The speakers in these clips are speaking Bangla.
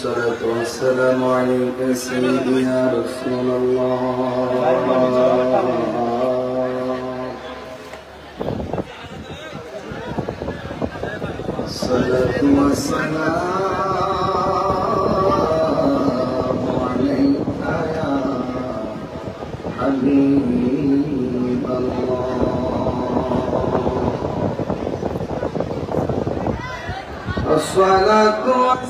الصلاة والسلام عليك سيدي يا رسول الله الصلاة والسلام عليك يا حبيب الله الصلاة والسلام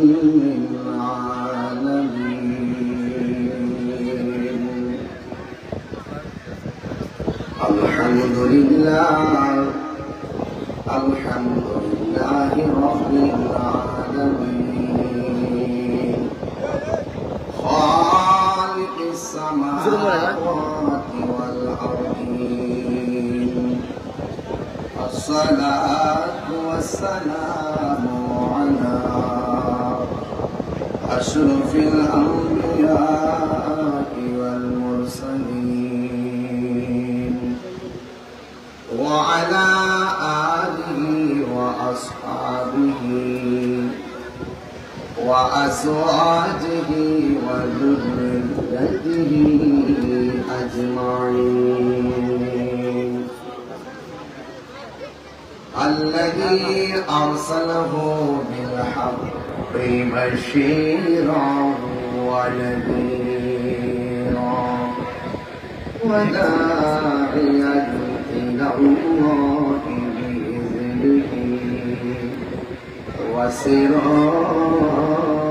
لله الحمد لله رب العالمين. خالق السماوات والأرضين الصلاة والسلام على أشرف الأنبياء وأزواجه وذريته أجمعين. الذي أرسله بالحق بشيرا ونذيرا. وداعيا إلى الله بإذنه. وسراجا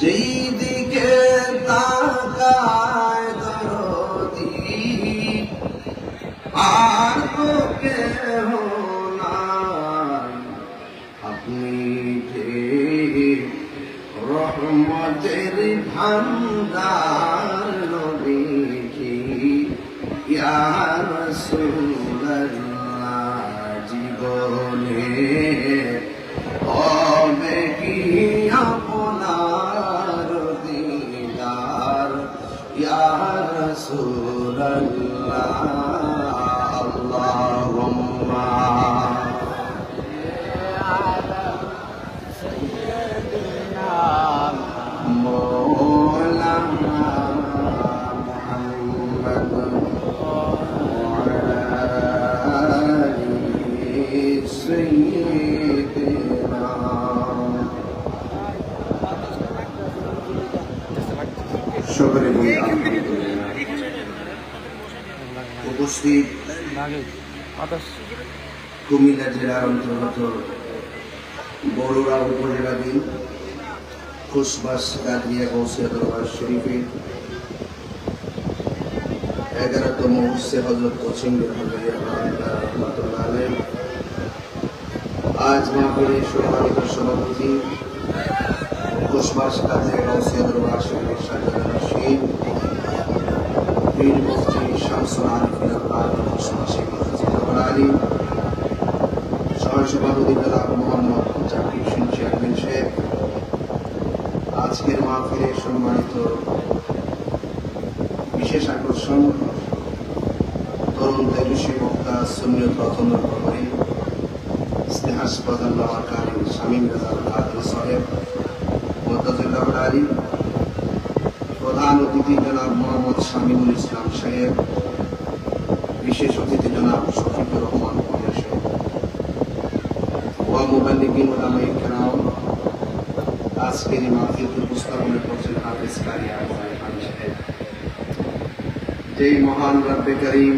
যেই দিকে তাকায় আর তো কেহ আপনি রহমতের ভান্ডার উপস্থিত কুমিল্লা জেলার অন্তর্গত বড়ুয়া উপজেলাধীন খুশবাস কাকরিয়া গৌসিয়া দরবার শরীফে এগারোতম উৎসে হজরত আলাই আজ মাহফিলের সম্মানিত সভাপতি খুশবাস কাকরিয়া গৌসিয়া দরবার শরীফের সাজাদ রশিদ পীর মুফতি শামসুল বক্তা সুনিয়ত রতন কবরী স্নেহাস্পদ আল্লাহ কারিম শামীম রাজাল কাদের সাহেব মোতাজুল্লাহ আলী প্রধান অতিথি জনাব মোহাম্মদ শামীমুল ইসলাম সাহেব বিশেষ অতিথি জনাব শফিকুর রহমান কবির সাহেব ومبلغين علماء الكرام আজকের এই মাহফিলকে উপস্থাপনা করছেন হাফিজ কারি আজমাই খান সাহেব যেই মহান রব্বে করিম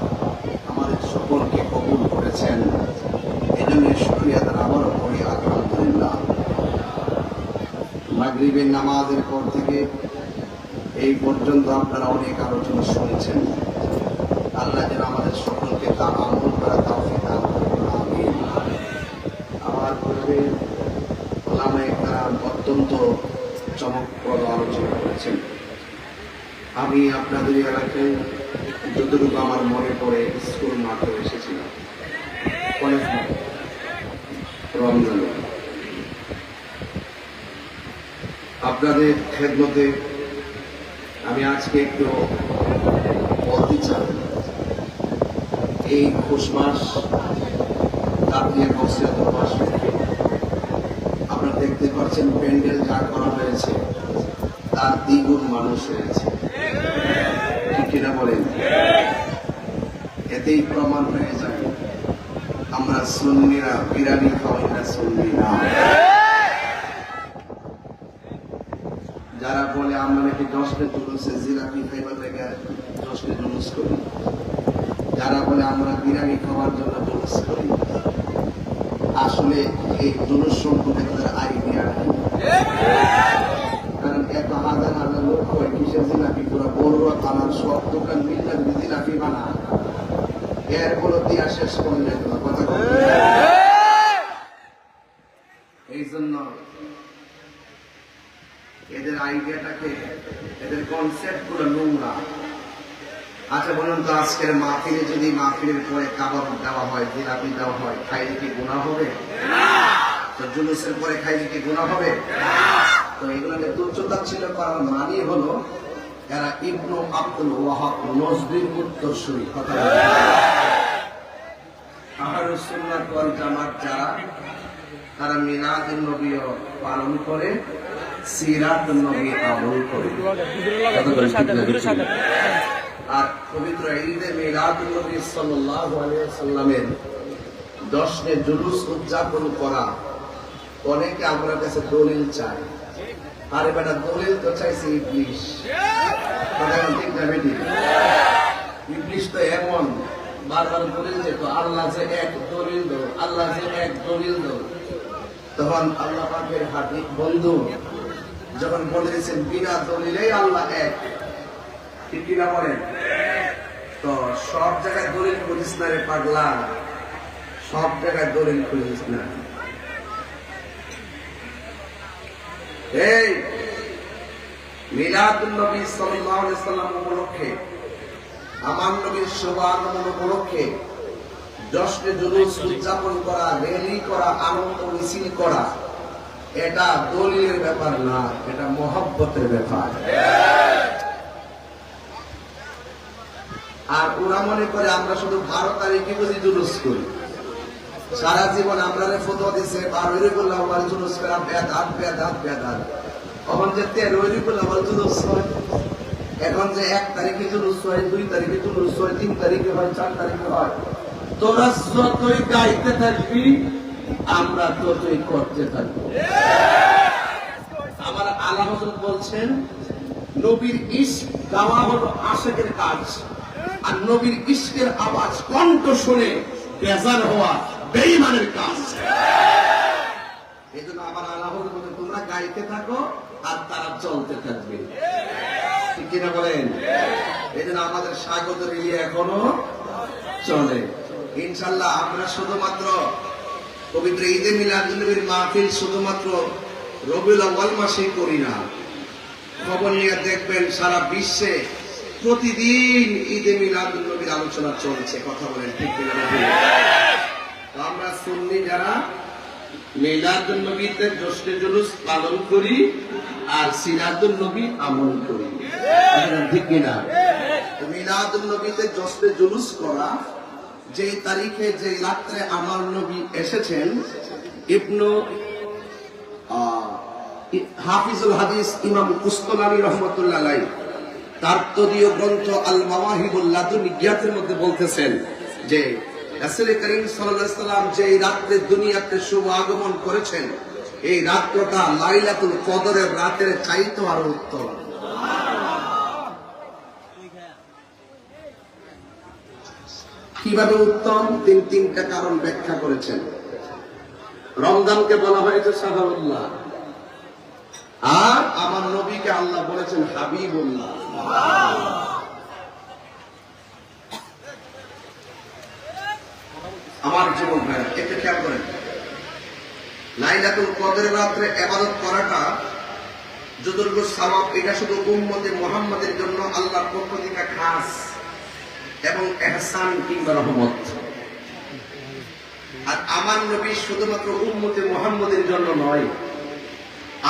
করেছেন এই জন্য শুক্রিয়া তারা আবারও করি আলহামদুলিল্লাহ। মাগরিবের নামাজের পর থেকে এই পর্যন্ত আপনারা অনেক আলোচনা শুনেছেন। আল্লাহ যেন আমাদের সকলকে তা আমল করা দান আমার পূর্বে ওলামায়ে কেরাম অত্যন্ত চমকপ্রদ আলোচনা করেছেন। আমি আপনাদের এলাকায় যতটুকু আমার মনে পড়ে, স্কুল মাঠে রমজানে। আপনাদের খেদমতে আমি আজকে একটু বলতে চাই। এই পৌষ মাস কাপিয়ে বসে মাস, আপনারা দেখতে পাচ্ছেন প্যান্ডেল যা করা হয়েছে, তার দ্বিগুণ মানুষ হয়েছে কিনা বলেন? এতেই প্রমাণ হয়ে যায়, আমরা সুন্নিরা বিরানি যারা বলে আমরা নাকি দশটা জুলুসে জিলাপি খাইবার লেগে দশটা জুলুস করি? যারা বলে আমরা বিরিয়ানি খাওয়ার জন্য জুলুস করি? আসলে এই জুলুস সম্পর্কে তাদের আইডিয়া কারণ এত হাজার হাজার লোক হয় কিসের জিলাপি পুরো বড়ুয়া থানার সব দোকান জিলাপি বানা এর কোনো দিয়া শেষ করলে তো কথা বলতে এই জন্য এদের আইডিয়াটাকে এদের কনসেপ্টগুলো নোংরা আচ্ছা বলুন তো আজকের মাহফিলে যদি মাহফিলের পরে কাবাব দেওয়া হয় জিলাপি দেওয়া হয়, খাইলে কি গুণা হবে? তো জুলুসের পরে খাইলে কি গুণা হবে? তো এগুলোকে তুচ্ছতা ছিল করার মানে হলো এরা ইবনু আব্দুল ওয়াহাব নজদির উত্তরসূরি কথা আহারুস সুন্নাত ওয়াল জামাত যারা, তারা মিলাদুন নবীও পালন করে, সিরাতুন নবী আমল করে। আর পবিত্র ঈদে আলাইহি সাল্লামের দশমে জুলুস উদযাপন করা অনেকে আমার কাছে দলিল চায়। আরে বেটা, দলিল তো চাইছে ইবলিশ। তো এমন, বারবার দলিল যেত আল্লাহ যে এক দলিল দো আল্লাহ যে এক দলিল দো তখন আল্লাহ পাকের হাতে বন্ধু যখন বলে দিয়েছেন, বিনা দলিলেই আল্লাহ এক। ঠিক কিনা বলেন? তো সব জায়গায় দলিল করিস না রে পাগলা। সব জায়গায় দলিল করিস না। এই মিলাদুল নবী সাল্লাল্লাহু আলাইহি সাল্লাম উপলক্ষে আমার নবীর শুভাগমন উপলক্ষে জুলুস উদযাপন করা র্যালি করা, আনন্দ মিছিল করা, এটা দলিলের ব্যাপার না, এটা মহব্বতের ব্যাপার। আর ওরা মনে করে আমরা শুধু বারো তারিখে বুঝি জুলুস করি। সারা জীবন আমরা ফটো দিছে, বারোই রবিউল আউয়াল জুলুস করা বেদাত বেদাত বেদাত। তখন যে তেরোই রবিউল আউয়াল জুলুস হয়, এখন যে এক তারিখে জুলুস হয়, দুই তারিখে জুলুস হয়, তিন তারিখে হয়, চার তারিখে হয়, তোরা যতই গাইতে থাকবি, আমরা ততই করতে থাকব। আমার আল্লাহ বলছেন, নবীর ইস গাওয়া হলো আশেকের কাজ। আর নবীর ইস্কের আওয়াজ কণ্ঠ শুনে বেজার হওয়া বেঈমানের কাজ। এই জন্য আমার আল্লাহ হজরত বলছেন, তোমরা গাইতে থাকো আর তারা চলতে থাকবে। কিনা বলেন? এই জন্য আমাদের স্বাগত রিলি এখনও চলে। ইনশাল্লাহ আমরা শুধুমাত্র পবিত্র ঈদে মিলাদুল্নবীর মাহফিল শুধুমাত্র রবিউল আউয়াল মাসেই করি না। খবর নিয়ে দেখবেন সারা বিশ্বে প্রতিদিন ঈদে মিলাদুল্নবীর আলোচনা চলছে, কথা বলেন ঠিক আমরা সুন্নি যারা মিলাদুল নবীতে জশ্নে জুলুস পালন করি আর সিরাতুল নবী আমল করি। ঠিক কিনা? মিলাদুল নবীতে জশ্নে জুলুস করা যে তারিখে যে রাত্রে আমার নবী এসেছেন, ইবনু হাফিজুল হাদিস ইমাম কুস্তলানি রহমতুল্লাহ তার তদীয় গ্রন্থ আল মাওয়াহিবুল্লাহ নিজ্ঞাতের মধ্যে বলতেছেন যে করিম যে এই দুনিয়াতে শুভ আগমন করেছেন, এই লাইলাতুল কদরের রাতের আরও উত্তম। কীভাবে উত্তম? তিন তিনটা কারণ ব্যাখ্যা করেছেন। রমজানকে বলা হয়েছে সাহাবুল্লাহ আর আমার নবীকে আল্লাহ বলেছেন হাবিবুল্লাহ। আমার জীবন ভাইরা এটা খেয়াল করেন। লাইলাতুল কদরের রাত্রে ইবাদত করাটা যতটুকু সওয়াব এটা শুধু উম্মতে মুহাম্মাদের জন্য আল্লাহর পক্ষ থেকে খাস এবং এহসান কিংবা রহমত। আর আমার নবী শুধুমাত্র উম্মতে মোহাম্মদের জন্য নয়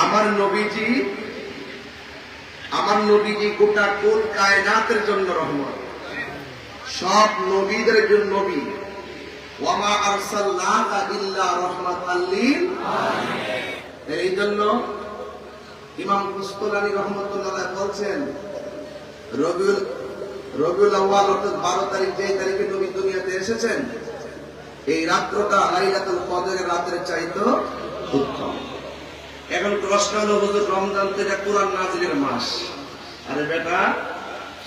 আমার নবীজি আমার নবীজি গোটা কোন কায়নাতের জন্য রহমত? সব নবীদের জন্য নবী। ওয়ামা আরসালনাকা ইল্লা রাহমাতাল লিল এই জন্য ইমাম কুস্তলানি রহমতুল্লাহ বলছেন, রবিউল রবিউল আউয়াল অর্থাৎ বারো তারিখ যে তারিখে নবী দুনিয়াতে এসেছেন, এই রাত্রটা লাইলাতুল কদরের রাতের চাইতো উত্তম। এখন প্রশ্ন হলো, হুজুর, রমজান তো এটা কোরআন নাজিলের মাস। আরে বেটা,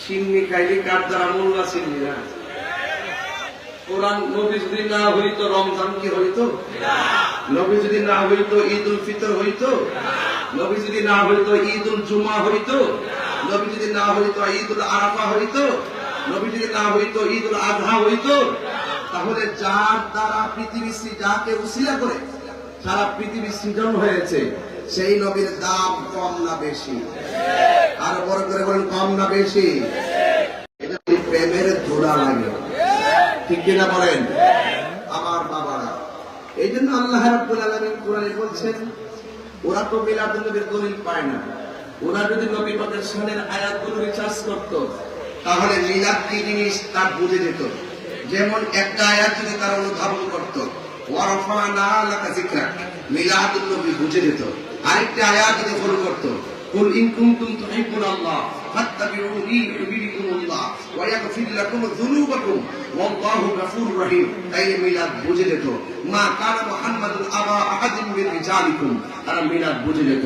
সিন্নি খাইলি কার দ্বারা মোল্লা সিন্নি না? কোরআন নবী যদি না হইতো, রমজান কি নবী যদি না হইতো ঈদ উল ফিতর হইতো? নবী যদি না হইতো ঈদ উল জুমা হইতো? নবী যদি না হইতো ঈদ উল আরাফা নবী যদি না ঈদ উল আজহা হইতো? তাহলে যার দ্বারা পৃথিবী যাকে উসিলা করে, সারা পৃথিবী সৃজন হয়েছে। সেই নবীর দাম কম না বেশি। আর বড় করে বলেন, কম না বেশি। প্রেমের ধুলা লাগে, ঠিক কিনা বলেন? আমার বাবারা, এই জন্য আল্লাহ রাব্বুল কোরআনে বলছেন, ওরা তো মিলাদুন নবীর দলিল পায় না। ওরা যদি নবী পাকের শানের আয়াতগুলো রিসার্চ করত, তাহলে মিলাদ কি জিনিস তা বুঝে যেত। যেমন একটা আয়াত যদি তারা অনুধাবন করত ওয়ারফানা লাকা যিকরাক মিলাদুন নবী বুঝে যেত। আরেকটা আয়াত যদি ফলো করত قل إن كنتم تحبون الله فاتبعوني يحببكم الله ويغفر لكم ذنوبكم والله غفور رحيم তাই মিলাদ বুঝে যেত মা কানা মুহাম্মাদুন আবা আহাদিন মিন রিজালিকুম তারা মিলাদ বুঝে যেত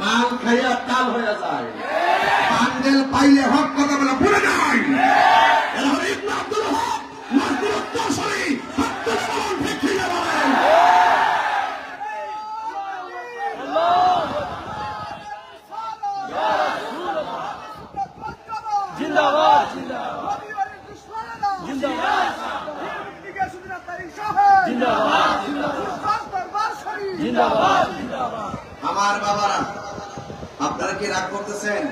মাল খাইয়া তাল হইয়া যায়। পান্ডেল পাইলে হক কথা বলে ভুলে যায় আমার বাবারা জিন্দাবাদ কি রাগ করতেছেন?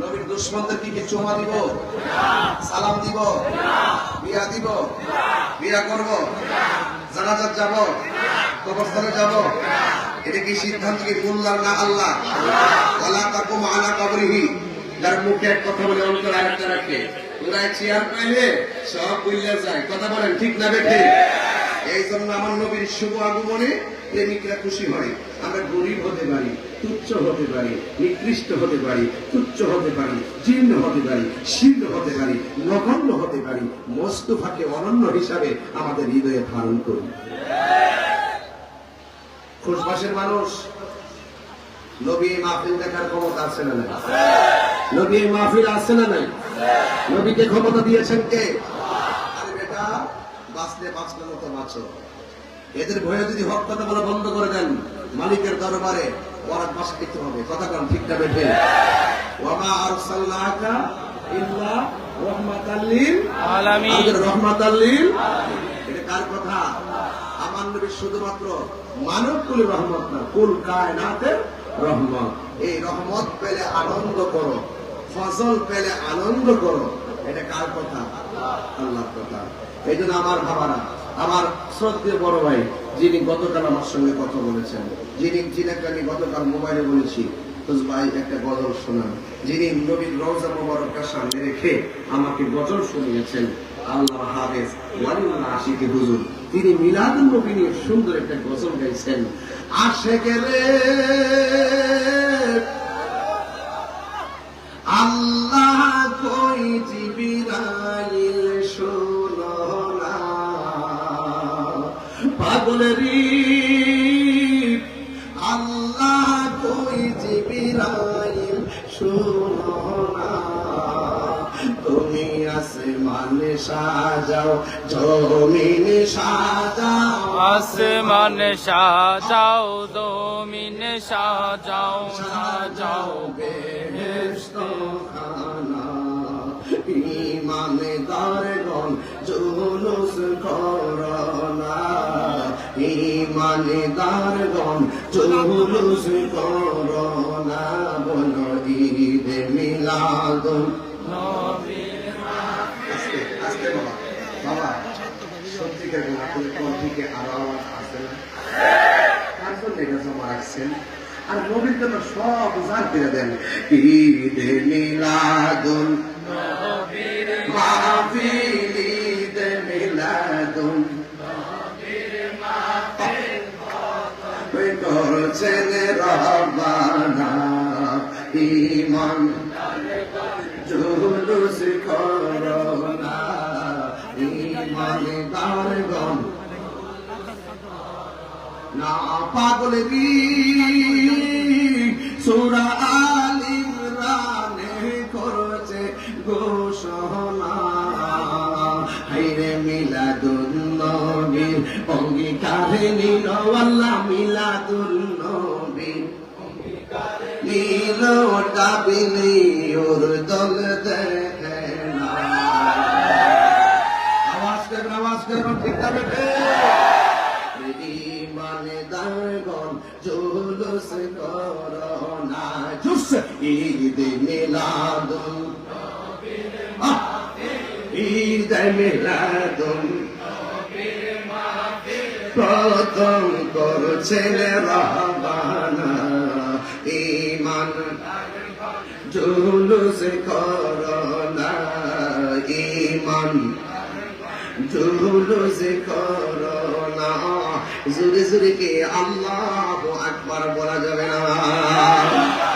নবীর দুশ্মনদের কি চুমা দিব? সালাম দিব? বিয়া দিব? বিয়া করব? জানাজাত যাব? কবরস্থানে যাব? এটা কি সিদ্ধান্ত কি বললাম না আল্লাহ? আল্লাহ তাকুম আলা কবরিহি। যার মুখে এক কথা বলে অন্তর আরেকটা রাখে। ওরা চেয়ার পাইলে সব বললে যায়। কথা বলেন, ঠিক না বেঠে? এই জন্য আমার নবীর শুভ আগমনে প্রেমিকরা খুশি হয়। আমরা গরিব হতে পারি, তুচ্ছ হতে পারি, নিকৃষ্ট হতে পারি, তুচ্ছ হতে পারি, জীর্ণ হতে পারি শীর্ণ হতে পারি, নগণ্য হতে পারি, মোস্তফাকে অনন্য হিসাবে আমাদের হৃদয়ে ধারণ করি খুশবাসের মানুষ, নবী মাহফিল দেখার ক্ষমতা আছে না নবী মাহফিল আছে না নাই? নবীকে ক্ষমতা দিয়েছেন কে? বেটা, বাঁচলে বাঁচলে মতো বাঁচো। এদের ভয়ে যদি হক কথা বলা বন্ধ করে দেন মালিকের দরবারে ওরা বাস দিতে হবে। কথা ঠিকটা বেঠে? ওয়ামা আরসালনাকা ইল্লা আমাদের রহমাতাল্লিল এটা কার কথা? আমার নবী শুধুমাত্র মানব কুল রহমত না কুল কায়নাতের রহমত। এই রহমত পেলে আনন্দ করো ফজল পেলে আনন্দ করো। এটা কার কথা? আল্লাহর কথা। এই জন্য আমার ভাবারা আমার শ্রদ্ধেয় বড় ভাই যিনি গতকাল আমার সঙ্গে কথা বলেছেন, যিনি যিনাকে আমি গতকাল মোবাইলে বলেছি ভাই, একটা গজল শোনান। যিনি নবীর রওজা মোবারকটা সামনে রেখে আমাকে গজল শুনিয়েছেন, আল্লাহ হাফেজ ওয়ালিউল্লাহ হুজুর। তিনি মিলাদুল নবী সুন্দর একটা গজল গাইছেন। আশেকে সাজাও জমিন সাজাও। আসমান সাজাও দমিন সাজাও সাজাও। বেহেশত খানা ইমানদারগণ জুলুস করনা। ইমানদারগণ জুলুস করনা বলো ঈদ মিলাদুন। কণ্ঠিকে আরও আওয়াজ আসে না কার জন্য এটা জমা রাখছেন। আর নবীর জন্য সব উজাড় করে দেন। করছেন ইমান। জুলুস করোনা গণ। না পাগল কি সুরা আল করছে ঘোষণা। হাইরে মিলাদুন নবীর অঙ্গীকারে নিল আল্লাহ মিলাদুন নবীর ওর দল দেখে না। আওয়াজ করবেন আওয়াজ করবেন ঠিক ঈদ মিলাদুন আহ! ঈদ মিলাদুন প্রথম করছেন রহবানা ইমান জুলুস করোনা। ইমান জুলুস করোনা। জুরে জুরে কে আল্লাহ আকবার বলা যাবে না।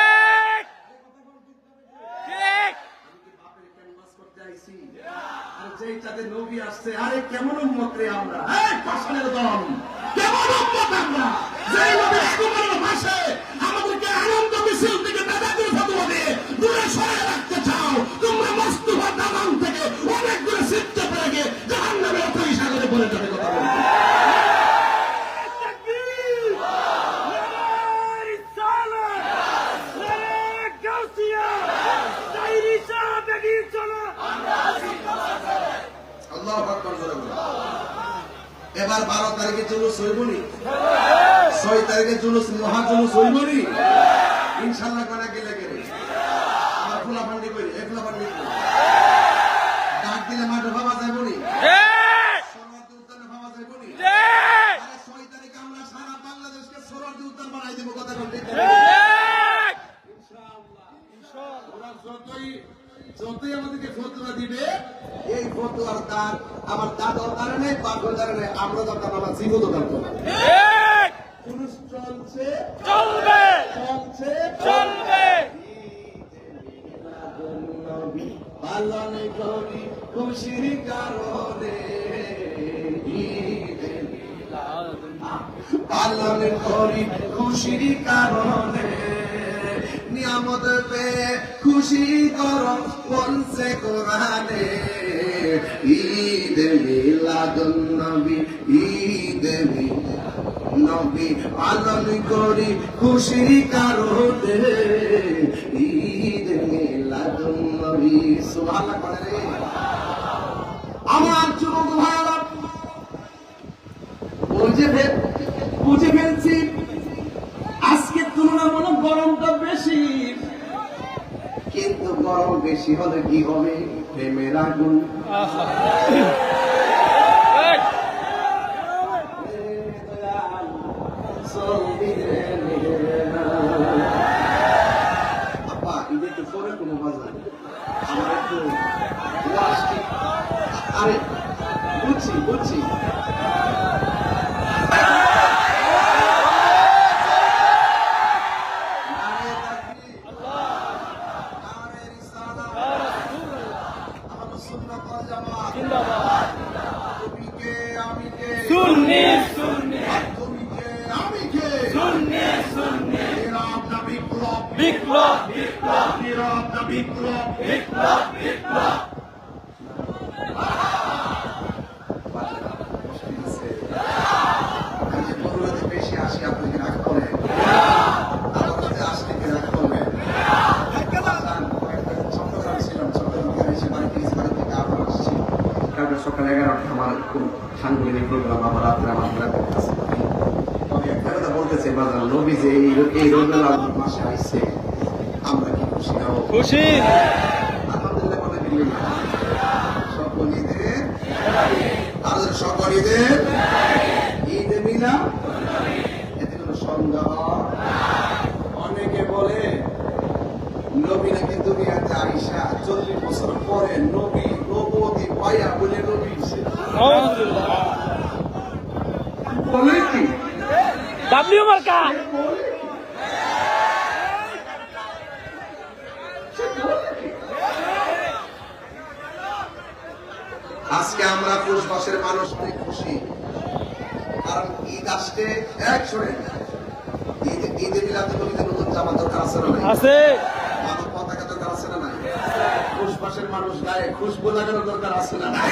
দুনিয়াতে নবী আসছে। আরে কেমন উম্মত রে আমরা? হ্যাঁ, কেমন উম্মত আমরা? জুলুস হইবনি ছয় তারিখে জুলুস মহা জুলুস হইবনি ইনশাল্লাহ করা গেলে গেলে আমার ফুলা ফান্ডি করি এক ফুলা ফান্ডি করি ডাক দিলে মাঠে ভাবা যাইবনি ঠিক সরওয়ার্দী উদ্যানে ভাবা যাইবনি ঠিক আরে ছয় তারিখে আমরা সারা বাংলাদেশকে সরওয়ার্দী উদ্যান বানাই দেবো কথা বলতে ঠিক ওরা যতই যতই আমাদেরকে ফতুয়া দিবে? এই ফতুয়ার তার আমার দাদার কারণে বাপের কারণে আমরা দরকার আমার জীবন দরকার পুরুষ চলছে চলবে। চলছে। চলবে। পালন করি খুশির কারণে পালন করি খুশির কারণে নিয়ামত পেয়ে খুশি কর বলছে কোরআনে। ঈদ নবী ঈদ নবী পালন করি কারণে ঈদ নবী করে আমার যুবক বুঝে ফেল বুঝে ফেলছি। আজকে তুলনামূলক গরমটা গরম বেশি হলে কি হবে? প্রেমের আগুন আপা ঈদে আরে বুঝছি বুঝছি। সকাল এগারোটা আমার খুব সাংগঠনিক প্রোগ্রাম আমার রাত্রে আমার তবে একটা কথা বলতেছে বাজার নবী যে এই রবিউল আউয়াল মাসে আইছে আমরা কি খুশি হব খুশি! আলহামদুলিল্লাহ বলে দিলেন সকল ঈদের আমাদের সকল ঈদের ঈদে মিলা এতে কোনো সন্দেহ অনেকে বলে নবী নাকি দুনিয়াতে আইসা চল্লিশ বছর ডাব্লিউ মার্কা? আজকে আমরা পুষ মাসের মানুষ অনেক খুশি। কারণ ঈদ আসছে এক শোনেন ঈদ ঈদে মিলাতে নবীতে নতুন জামা দরকার আছে না আছে। মানব পতাকা দরকার আছে না নাই? মানুষ গায়ে খুশবু লাগানোর দরকার আছে না নাই?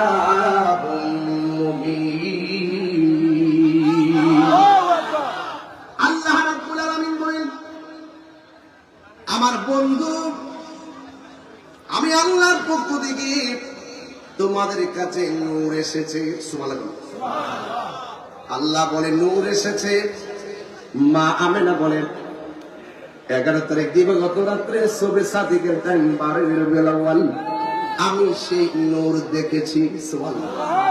কাছে নূর এসেছে। আল্লাহ বলে নূর এসেছে। মা আমেনা বলেন, এগারো তারিখ দিবগত রাত্রে সবে সাদিকের টাইম বারো বেলা আমি সেই নূর দেখেছি। সুবহানাল্লাহ।